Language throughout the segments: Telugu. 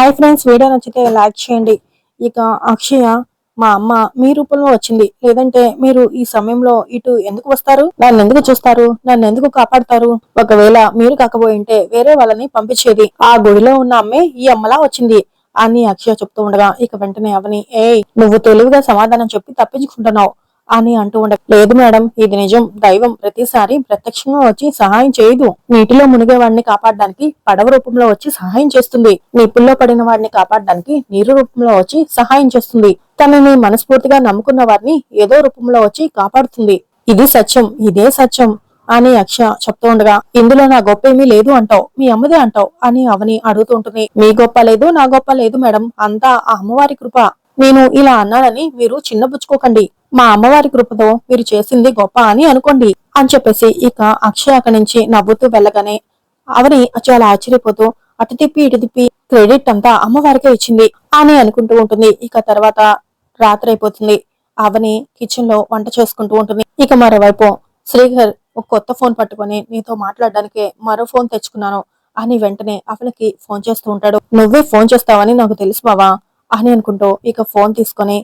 హాయ్ ఫ్రెండ్స్ వీడియో నచ్చితే లైక్ చేయండి. ఇక అక్షయ మా అమ్మ మీ రూపంలో వచ్చింది. లేదంటే మీరు ఈ సమయంలో ఇటు ఎందుకు వస్తారు? నన్ను ఎందుకు చూస్తారు? నన్ను ఎందుకు కాపాడతారు? ఒకవేళ మీరు కాకపోయింటే వేరే వాళ్ళని పంపించేది. ఆ గుడిలో ఉన్న అమ్మే ఈ అమ్మలా వచ్చింది అని అక్షయ చెప్తూ ఉండగా ఇక వెంటనే అవని ఏ నువ్వు తెలివిగా సమాధానం చెప్పి తప్పించుకుంటున్నావు. అని అంటూ ఉండ లేదు మేడం ఇది నిజం. దైవం ప్రతిసారి ప్రత్యక్షంగా వచ్చి సహాయం చేయదు. నీటిలో మునిగే వాడిని కాపాడడానికి పడవ రూపంలో వచ్చి సహాయం చేస్తుంది. నిప్పుల్లో పడిన వాడిని కాపాడడానికి నీరు రూపంలో వచ్చి సహాయం చేస్తుంది. తనని మనస్ఫూర్తిగా నమ్ముకున్న వారిని ఏదో రూపంలో వచ్చి కాపాడుతుంది. ఇది సత్యం ఇదే సత్యం అని అక్ష చెప్తూ ఉండగా ఇందులో నా గొప్ప ఏమీ లేదు అంటావు మీ అమ్మదే అంటావు అని అవని అడుగుతూ ఉంటుంది. మీ గొప్ప లేదు నా గొప్ప లేదు మేడం. అంతా ఆ అమ్మవారి కృప. నేను ఇలా అన్నానని మీరు చిన్నపుచ్చుకోకండి మా అమ్మవారి కృపతో మీరు చేసింది గొప్ప అని అనుకోండి అని చెప్పేసి ఇక అక్షయ అక్కడి నుంచి నవ్వుతూ వెళ్ళగానే అవని చాలా ఆశ్చర్యపోతూ అటు తిప్పి ఇటు తిప్పి క్రెడిట్ అంతా అమ్మవారికే ఇచ్చింది అని అనుకుంటూ ఉంటుంది. ఇక తర్వాత రాత్రి అయిపోతుంది అవని కిచెన్లో వంట చేసుకుంటూ ఉంటుంది. ఇక మరోవైపు శ్రీహర్ ఒక కొత్త ఫోన్ పట్టుకొని నీతో మాట్లాడడానికి మరో ఫోన్ తెచ్చుకున్నాను అని వెంటనే అవనికి ఫోన్ చేస్తూ ఉంటాడు. నువ్వే ఫోన్ చేస్తావని నాకు తెలుసు బావా. అని అనుకుంటూ ఇక ఫోన్ తీసుకొని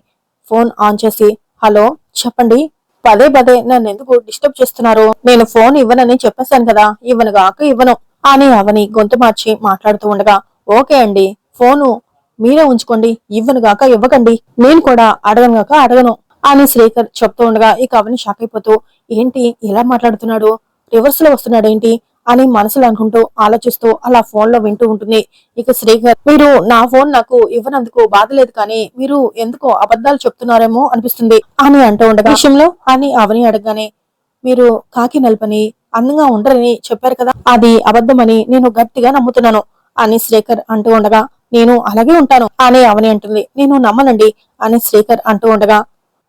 ఫోన్ ఆన్ చేసి హలో చెప్పండి. పదే పదే నన్ను ఎందుకు డిస్టర్బ్ చేస్తున్నారు? నేను ఫోన్ ఇవ్వనని చెప్పేశాను కదా. ఇవ్వను గాక ఇవ్వను. అని అవని గొంతు మార్చి మాట్లాడుతూ ఉండగా ఓకే అండి. ఫోను మీరే ఉంచుకోండి. ఇవ్వను గాక ఇవ్వకండి. నేను కూడా అడగను గాక అడగను. అని శ్రీకర్ చెప్తూ ఉండగా ఇక అవని షాక్ అయిపోతూ ఏంటి? ఇలా మాట్లాడుతున్నాడు? రివర్స్లో వస్తున్నాడు ఏంటి అని మనసులో అనుకుంటూ ఆలోచిస్తూ అలా ఫోన్లో వింటూ ఉంటుంది. ఇక శ్రీకర్ మీరు నా ఫోన్ నాకు ఇవ్వనందుకు బాధ లేదు కానీ మీరు ఎందుకో అబద్ధాలు చెప్తున్నారేమో అనిపిస్తుంది. అని అంటూ ఉండగా విషయంలో? అని అవని అడగగానే మీరు కాకి నలపని అందంగా ఉండరని చెప్పారు కదా అది అబద్ధమని నేను గట్టిగా నమ్ముతున్నాను. అని శ్రీకర్ అంటూ ఉండగా నేను అలాగే ఉంటాను అని అవని అంటుంది. నేను నమ్మనండి అని శ్రీకర్ అంటూ ఉండగా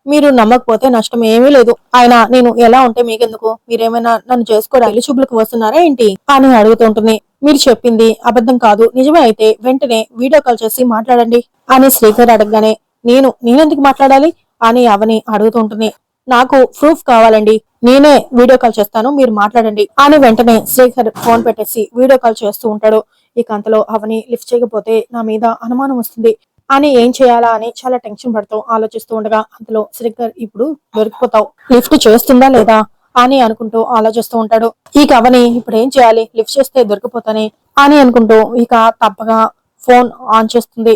మీరు నమ్మకపోతే నష్టం ఏమీ లేదు. ఆయన నేను ఎలా ఉంటే మీకెందుకు? మీరేమైనా నన్ను చేసుకోవడానికి చూపులకు వస్తున్నారా ఏంటి? అని అడుగుతుంటుంది మీరు చెప్పింది అబద్ధం కాదు. నిజమే అయితే వెంటనే వీడియో కాల్ చేసి మాట్లాడండి అని శ్రీకర్ అడగగానే నేను నేనెందుకు మాట్లాడాలి? అని అవని అడుగుతుంటుంది నాకు ప్రూఫ్ కావాలండి. నేనే వీడియో కాల్ చేస్తాను మీరు మాట్లాడండి అని వెంటనే శ్రీకర్ ఫోన్ పెట్టేసి వీడియో కాల్ చేస్తూ ఉంటాడు. ఇక అంతలో అవని లిఫ్ట్ చేయకపోతే నా మీద అనుమానం వస్తుంది. అని ఏం చేయాలా అని చాలా టెన్షన్ పడుతూ ఆలోచిస్తూ ఉండగా అందులో శ్రీకర్ ఇప్పుడు దొరికిపోతావు. లిఫ్ట్ చేస్తుందా లేదా? అని అనుకుంటూ ఆలోచిస్తూ ఉంటాడు. ఈ కవని ఇప్పుడు ఏం చేయాలి? లిఫ్ట్ చేస్తే దొరికిపోతాని? అని అనుకుంటూ ఇక తప్పగా ఫోన్ ఆన్ చేస్తుంది.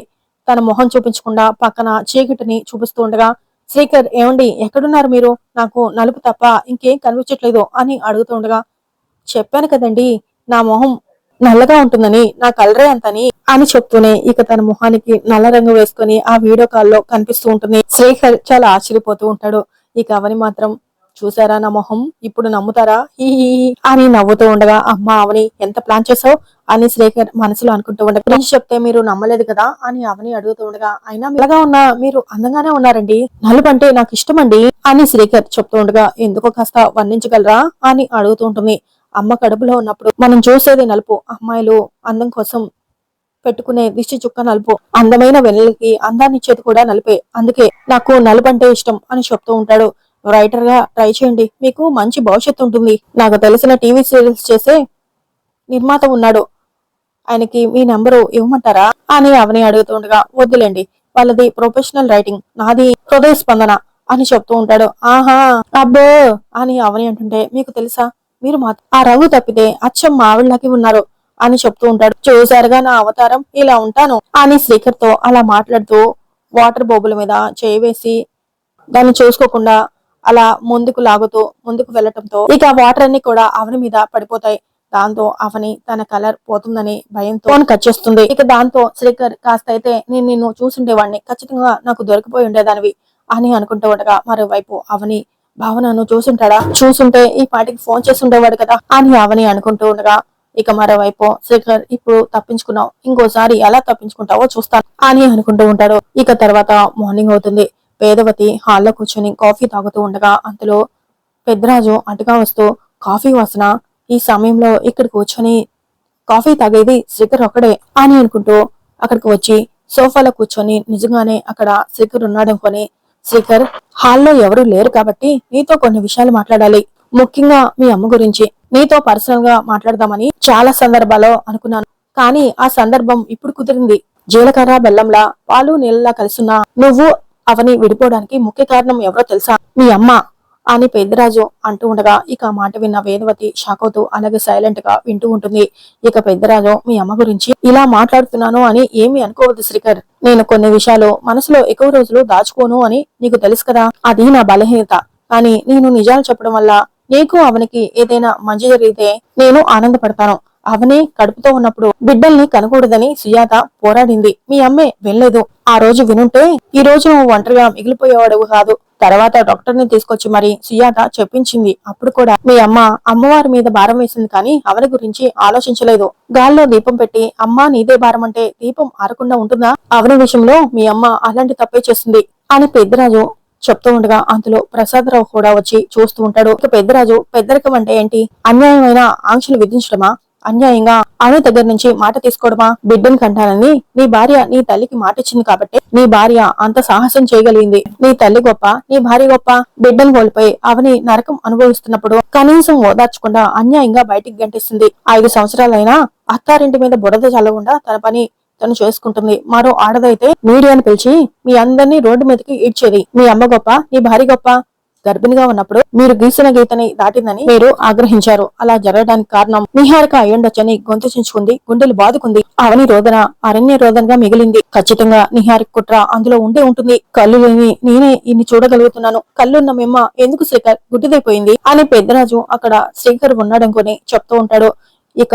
తన మొహం చూపించకుండా పక్కన చీకటిని చూపిస్తూ ఉండగా శ్రీకర్ ఏమండి? ఎక్కడున్నారు మీరు? నాకు నలుపు తప్ప ఇంకేం కనిపించట్లేదు అని అడుగుతూ ఉండగా చెప్పాను కదండి నా మొహం నల్లగా ఉంటుందని నా కలరే అంతని అని చెప్తూనే ఇక తన మొహానికి నల్ల రంగు వేసుకుని ఆ వీడియో కాల్లో కనిపిస్తూ ఉంటుంది. శ్రీకర్ చాలా ఆశ్చర్యపోతూ ఉంటాడు. ఇక అవని మాత్రం చూసారా నా మొహం? ఇప్పుడు నమ్ముతారా? హీ అని నవ్వుతూ ఉండగా అమ్మ అవని ఎంత ప్లాన్ చేసావు అని శ్రీకర్ మనసులో అనుకుంటూ ఉండగా గురించి చెప్తే మీరు నమ్మలేదు కదా? అని అవని అడుగుతూ ఉండగా అయినా మెల్లగా ఉన్నా మీరు అందంగానే ఉన్నారండి. నలుపంటే నాకు ఇష్టమండి అని శ్రీకర్ చెప్తూ ఉండగా ఎందుకో కాస్త వర్ణించగలరా? అని అడుగుతూ ఉంటుంది. అమ్మ కడుపులో ఉన్నప్పుడు మనం చూసేది నలుపు అమ్మాయిలు అందం కోసం పెట్టుకునే దిష్టి చుక్క నలుపు అందమైన వెన్నెలకి అందాన్ని ఇచ్చేది కూడా నలుపే. అందుకే నాకు నలుపు అంటే ఇష్టం అని చెప్తూ ఉంటాడు. రైటర్గా ట్రై చేయండి మీకు మంచి భవిష్యత్తు ఉంటుంది. నాకు తెలిసిన టీవీ సీరియల్స్ చేసే నిర్మాత ఉన్నాడు. ఆయనకి మీ నెంబరు ఇవ్వమంటారా అని అవని అడుగుతుండగా వద్దులేండి వాళ్ళది ప్రొఫెషనల్ రైటింగ్ నాది హృదయ స్పందన అని చెప్తూ ఉంటాడు. ఆహా అబ్బో అని అవని అంటుంటే మీకు తెలుసా? మీరు ఆ రంగు తప్పితే అచ్చం మావిళ్ళకి ఉన్నారు అని చెప్తూ ఉంటాడు. చూసారుగా నా అవతారం ఇలా ఉంటాను అని శ్రీకర్తో అలా మాట్లాడుతూ వాటర్ బొబ్బుల మీద చేయి వేసి దాన్ని చూసుకోకుండా అలా ముందుకు లాగుతూ ముందుకు వెళ్ళటంతో ఇక వాటర్ అన్ని కూడా అవని మీద పడిపోతాయి. దాంతో అవని తన కలర్ పోతుందని భయంతో కట్ చేస్తుంది. ఇక దాంతో శ్రీకర్ కాస్త అయితే నేను నిన్ను చూసుండేవాడిని ఖచ్చితంగా నాకు దొరికిపోయి ఉండేదానివి అని అనుకుంటూ ఉండగా మరోవైపు అవని భావనను చూసుంటాడా? చూసుంటే ఈ పాటికి ఫోన్ చేసి ఉండేవాడు కదా అని అవని అనుకుంటూ ఉండగా ఇక మరోవైపు శేఖర్ ఇప్పుడు తప్పించుకున్నావు ఇంకోసారి ఎలా తప్పించుకుంటావో చూస్తాను అని అనుకుంటూ ఉంటాడు. ఇక తర్వాత మార్నింగ్ అవుతుంది. పేదవతి హాల్లో కూర్చొని కాఫీ తాగుతూ ఉండగా అంతలో పెద్దరాజు అటుగా వస్తూ కాఫీ వాసన? ఈ సమయంలో ఇక్కడ కూర్చొని కాఫీ తాగేది శ్రీకర్ ఒక్కడే అని అనుకుంటూ అక్కడికి వచ్చి సోఫాలో కూర్చొని నిజంగానే అక్కడ శ్రీకర్ ఉన్నాడనుకొని శేఖర్ హాల్లో ఎవరు లేరు కాబట్టి నీతో కొన్ని విషయాలు మాట్లాడాలి. ముఖ్యంగా మీ అమ్మ గురించి. నీతో పర్సనల్గా మాట్లాడదామని చాలా సందర్భాల్లో అనుకున్నాను. కానీ ఆ సందర్భం ఇప్పుడు కుదిరింది. జీలకర్ర బెల్లంలా పాలు నీళ్ళలా కలిసున్న నువ్వు అవని విడిపోవడానికి ముఖ్య కారణం ఎవరో తెలుసా? మీ అమ్మ. అని పెద్దరాజు అంటూ ఉండగా ఇక మాట విన్న వేదవతి షాక్ అవుతూ అలాగే సైలెంట్గా వింటూ ఉంటుంది. ఇక పెద్దరాజు మీ అమ్మ గురించి ఇలా మాట్లాడుతున్నాను అని ఏమి అనుకోవద్దు శ్రీకర్. నేను కొన్ని విషయాలు మనసులో ఎక్కువ రోజులు దాచుకోను అని నీకు తెలుసు కదా. అది నా బలహీనత. కానీ నేను నిజాలు చెప్పడం వల్ల నీకు అవనికి ఏదైనా మంచి జరిగితే నేను ఆనందపడతాను. అవని కడుపుతో ఉన్నప్పుడు బిడ్డల్ని కనకూడదని సుజాత పోరాడింది. మీ అమ్మే వెళ్ళేదు ఆ రోజు వినుంటే ఈ రోజు నువ్వు ఒంటరిగా మిగిలిపోయేవాడు కాదు. తర్వాత డాక్టర్ని తీసుకొచ్చి మరి సుజాత చెప్పించింది. అప్పుడు కూడా మీ అమ్మ అమ్మవారి మీద భారం వేసింది కానీ అవని గురించి ఆలోచించలేదు. గాల్లో దీపం పెట్టి అమ్మ నీదే భారం అంటే దీపం ఆరకుండా ఉంటుందా? అవని విషయంలో మీ అమ్మ అలాంటి తప్పే చేస్తుంది అని పెద్దరాజు చెప్తూ ఉండగా అందులో ప్రసాదరావు కూడా వచ్చి చూస్తూ ఉంటాడు. ఇక పెద్దరాజు పెద్దరికం అంటే ఏంటి? అన్యాయమైన ఆంక్షలు విధించడమా? అన్యాయంగా ఆమె దగ్గర నుంచి మాట తీసుకోవడమా? బిడ్డను కంటానని నీ భార్య నీ తల్లికి మాట ఇచ్చింది కాబట్టి నీ భార్య అంత సాహసం చేయగలిగింది. నీ తల్లి గొప్ప నీ భార్య గొప్ప బిడ్డను కోల్పోయి అవని నరకం అనుభవిస్తున్నప్పుడు కనీసం ఓదార్చకుండా అన్యాయంగా బయటికి గంటిస్తుంది. ఐదు సంవత్సరాలైనా అత్తారింటి మీద బురద చల్లకుండా తన పని తను చేసుకుంటుంది. మరో ఆడదైతే మీడియాను పిలిచి మీ అందరినీ రోడ్డు మీదకి ఈడ్చేది. మీ అమ్మ గొప్ప నీ భార్య గొప్ప గర్భిణిగా ఉన్నప్పుడు మీరు గీసిన గీతని దాటిందని మీరు ఆగ్రహించారు. అలా జరగడానికి కారణం నిహారిక అయ్యుండొచ్చని గొంతు చించుకుంది గుండెలు బాదుకుంది. అవని రోదన అరణ్య రోదనగా మిగిలింది. ఖచ్చితంగా నిహారిక కుట్ర అందులో ఉండే ఉంటుంది. కళ్ళు లేని నేనే ఇన్ని చూడగలుగుతున్నాను. కళ్ళున్న మిమ్మ ఎందుకు శ్రీకర్ గుడ్డిదైపోయింది? అని పెద్దరాజు అక్కడ శ్రీకర్ ఉన్నాడనుకొని చెప్తూ ఉంటాడు. ఇక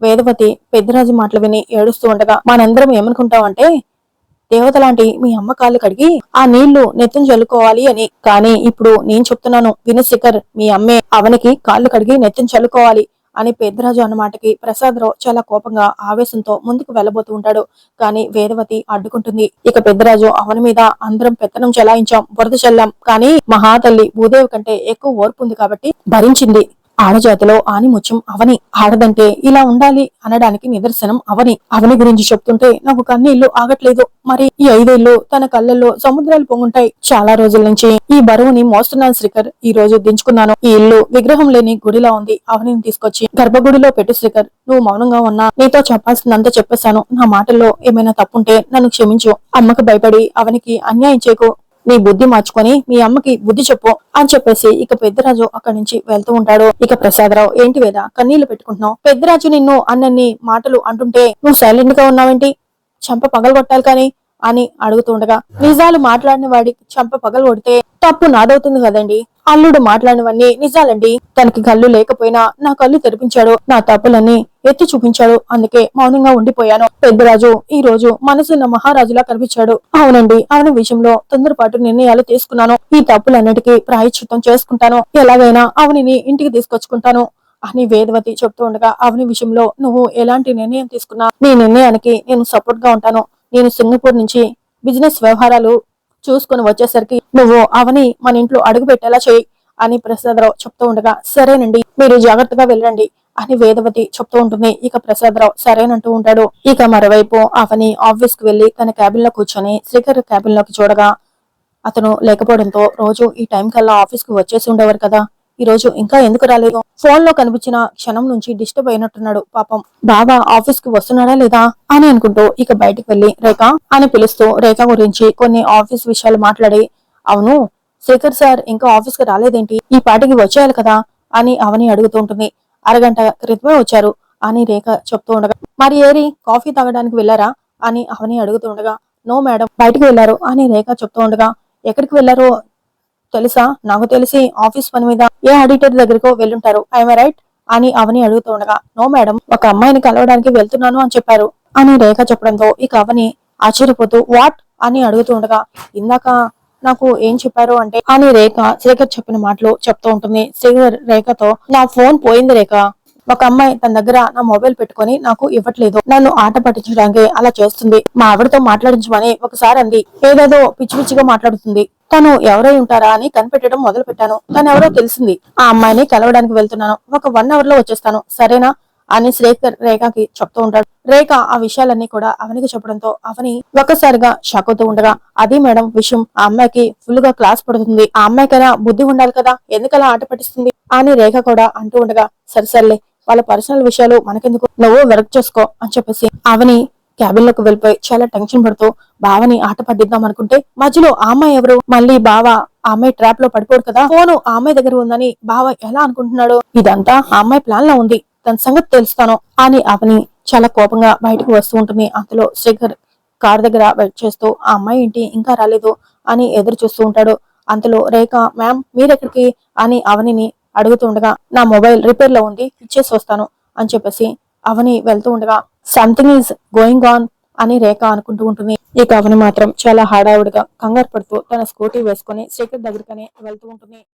వేదవతి పెద్దరాజు మాటలు విని ఏడుస్తూ ఉండగా మనందరం ఏమనుకుంటామంటే దేవత లాంటి మీ అమ్మ కాళ్ళు కడిగి ఆ నీళ్ళు నెత్తం చల్లుకోవాలి అని. కానీ ఇప్పుడు నేను చెప్తున్నాను వినశిఖర్ మీ అమ్మే అవనికి కాళ్ళు కడిగి నెత్తం చల్లుకోవాలి అని పెద్దరాజు అన్నమాటకి ప్రసాదరావు చాలా కోపంగా ఆవేశంతో ముందుకు వెళ్ళబోతూ ఉంటాడు. కానీ వేదవతి అడ్డుకుంటుంది. ఇక పెద్దరాజు అవని మీద అందరం పెత్తనం చెలాయించాం బురద చల్లాం. కానీ మహాతల్లి భూదేవి కంటే ఎక్కువ ఓర్పు ఉంది కాబట్టి భరించింది. ఆడజాతిలో ఆనిముత్యం అవని. ఆడదంటే ఇలా ఉండాలి అనడానికి నిదర్శనం అవని. అవని గురించి చెప్తుంటే నాకు కన్నీళ్ళు ఆగట్లేదు. మరి ఈ ఐదేళ్ళు తన కళ్ళల్లో సముద్రాలు పొంగుంటాయి. చాలా రోజుల నుంచి ఈ బరువుని మోస్తున్నాను శ్రీకర్. ఈ రోజు దించుకున్నాను. ఈ ఇల్లు విగ్రహం లేని గుడిలా ఉంది. అవనిని తీసుకొచ్చి గర్భగుడిలో పెట్టు శ్రీకర్. నువ్వు మౌనంగా ఉన్నా నీతో చెప్పాల్సిందంతా చెప్పేశాను. నా మాటల్లో ఏమైనా తప్పుంటే నన్ను క్షమించు. అమ్మకు భయపడి అవనికి అన్యాయం చేయకు నీ బుద్ధి మార్చుకొని మీ అమ్మకి బుద్ధి చెప్పు అని చెప్పేసి ఇక పెద్దరాజు అక్కడి నుంచి వెళ్తూ ఉంటాడు. ఇక ప్రసాదరావు ఏంటి వేద కన్నీళ్ళు పెట్టుకుంటున్నావు? పెద్దరాజు నిన్ను అన్నన్ని మాటలు అంటుంటే నువ్వు సైలెంట్గా ఉన్నావేంటి? చంప పగలగొట్టాలి కానీ అని అడుగుతుండగా నిజాలు మాట్లాడిన వాడి చంప పగలగొడితే తప్పు నాదవుతుంది కదండి. అల్లుడు మాట్లాడినవన్నీ నిజాలండి. తనకి కళ్ళు లేకపోయినా నా కళ్ళు తెరిపించాడు నా తప్పులన్నీ ఎత్తి చూపించాడు అందుకే మౌనంగా ఉండిపోయాను. పెద్దరాజు ఈ రోజు మనసున్న మహారాజులా కనిపించాడు. అవునండి ఆయన విషయంలో తొందరపాటు నిర్ణయాలు తీసుకున్నాను. ఈ తప్పులన్నిటికీ ప్రాయశ్చిత్తం చేసుకుంటాను. ఎలాగైనా అవనిని ఇంటికి తీసుకొచ్చుకుంటాను అని వేదవతి చెప్తూ ఉండగా అవని విషయంలో నువ్వు ఎలాంటి నిర్ణయం తీసుకున్నా నీ నిర్ణయానికి నేను సపోర్ట్గా ఉంటాను. నేను సింగపూర్ నుంచి బిజినెస్ వ్యవహారాలు చూసుకుని వచ్చేసరికి నువ్వు అవని మన ఇంట్లో అడుగు పెట్టేలా చేయి అని ప్రసాదరావు చెప్తూ ఉండగా సరేనండి మీరు జాగ్రత్తగా వెళ్ళండి అని వేదవతి చెప్తూ ఉంటుంది. ఇక ప్రసాదరావు సరేనంటూ ఉంటాడు. ఇక మరోవైపు అవని ఆఫీస్కు వెళ్ళి తన క్యాబిన్లో కూర్చొని శ్రీకర్ క్యాబిన్లోకి చూడగా అతను లేకపోవడంతో రోజు ఈ టైం కల్లా ఆఫీస్కు వచ్చేసి ఉండేవారు కదా. ఈ రోజు ఇంకా ఎందుకు రాలేదు? ఫోన్లో కనిపించిన క్షణం నుంచి డిస్టర్బ్ అయినట్టున్నాడు పాపం. బాబా ఆఫీస్కి వస్తున్నాడా లేదా అని అనుకుంటూ ఇక బయటికి వెళ్ళి రేఖ అని పిలుస్తూ రేఖ గురించి కొన్ని ఆఫీస్ విషయాలు మాట్లాడి అవును శేఖర్ సార్ ఇంకా ఆఫీస్కి రాలేదేంటి? ఈ పాటికి వచ్చేయాలి కదా? అని అవని అడుగుతూ ఉంటుంది. అరగంట క్రితమే వచ్చారు అని రేఖ చెప్తూ ఉండగా మరి ఏరి కాఫీ తాగడానికి వెళ్ళారా? అని అవని అడుగుతూ ఉండగా నో మేడం బయటికి వెళ్ళారు అని రేఖ చెప్తూ ఉండగా ఎక్కడికి వెళ్ళారో తెలుసా? నాకు తెలిసి ఆఫీస్ పని మీద ఏ ఆడిటర్ దగ్గరకో వెళ్ళుంటారు. I'm right? అని అవని అడుగుతూ ఉండగా నో మేడం ఒక అమ్మాయిని కలవడానికి వెళ్తున్నాను అని చెప్పారు. అని రేఖ చెప్పడంతో ఇక అవని ఆశ్చర్యపోతూ వాట్? అని అడుగుతూ ఉండగా ఇందాక నాకు ఏం చెప్పారు అంటే అని రేఖ శ్రీకర్ చెప్పిన మాటలు చెప్తూ ఉంటుంది. శ్రీకర్ రేఖతో నా ఫోన్ పోయింది రేఖ. ఒక అమ్మాయి తన దగ్గర నా మొబైల్ పెట్టుకొని నాకు ఇవ్వట్లేదు. నన్ను ఆట పట్టించడానికి అలా చేస్తుంది. మా ఆవిడతో మాట్లాడించమని ఒకసారి అంది. ఏదేదో పిచ్చి పిచ్చిగా మాట్లాడుతుంది. తను ఎవరై ఉంటారా అని కనిపెట్టడం మొదలు పెట్టాను తను ఎవరో తెలిసింది. ఆ అమ్మాయిని కలవడానికి వెళ్తున్నాను. ఒక వన్ అవర్లో వచ్చేస్తాను. సరేనా? అని శ్రేఖర్ రేఖకి చెప్తూ ఉంటాడు. రేఖ ఆ విషయాలన్నీ కూడా అవనికి చెప్పడంతో అవని ఒక్కసారిగా షాక్ అవుతూ ఉండగా అది మేడం విషయం. ఆ అమ్మాయికి ఫుల్గా క్లాస్ పడుతుంది. ఆ అమ్మాయికైనా బుద్ధి ఉండాలి కదా? ఎందుకలా ఆట పట్టిస్తుంది? అని రేఖ కూడా అంటూ ఉండగా సరే సర్లే. వాళ్ళ పర్సనల్ విషయాలు మనకెందుకు? నువ్వు వర్క్ చేసుకో అని చెప్పేసి అవని క్యాబిన్లోకి వెళ్ళిపోయి చాలా టెన్షన్ పడుతూ బావని ఆట పట్టిద్దాం అనుకుంటే మధ్యలో అమ్మాయి ఎవరు? మళ్ళీ బావ. ఆ అమ్మాయి ట్రాప్లో పడిపోడు కదా. ఫోను ఆ అమ్మాయి దగ్గర ఉందని బావ ఎలా అనుకుంటున్నాడు? ఇదంతా ఆ అమ్మాయి ప్లాన్లో ఉంది. తన సంగతి తెలుస్తాను అని అవని చాలా కోపంగా బయటకు వస్తూ ఉంటుంది. అంతలో శేఖర్ కార్ దగ్గర వెయిట్ చేస్తూ ఆ అమ్మాయి ఏంటి? ఇంకా రాలేదు అని ఎదురు చూస్తూ ఉంటాడు. అంతలో రేఖ మ్యామ్ మీరెక్కడికి? అని అవనిని అడుగుతుండగా నా మొబైల్ రిపేర్లో ఉంది ఇచ్చేసి వస్తాను అని చెప్పేసి అవని వెళ్తూ ఉండగా సంథింగ్ ఈజ్ గోయింగ్ ఆన్ అని రేఖ అనుకుంటూ ఉంటుంది. ఇక అవని మాత్రం చాలా హడావుడిగా కంగారు పడుతూ తన స్కూటీ వేసుకొని శేఖర్ దగ్గరికనే వెళ్తూ ఉంటుంది.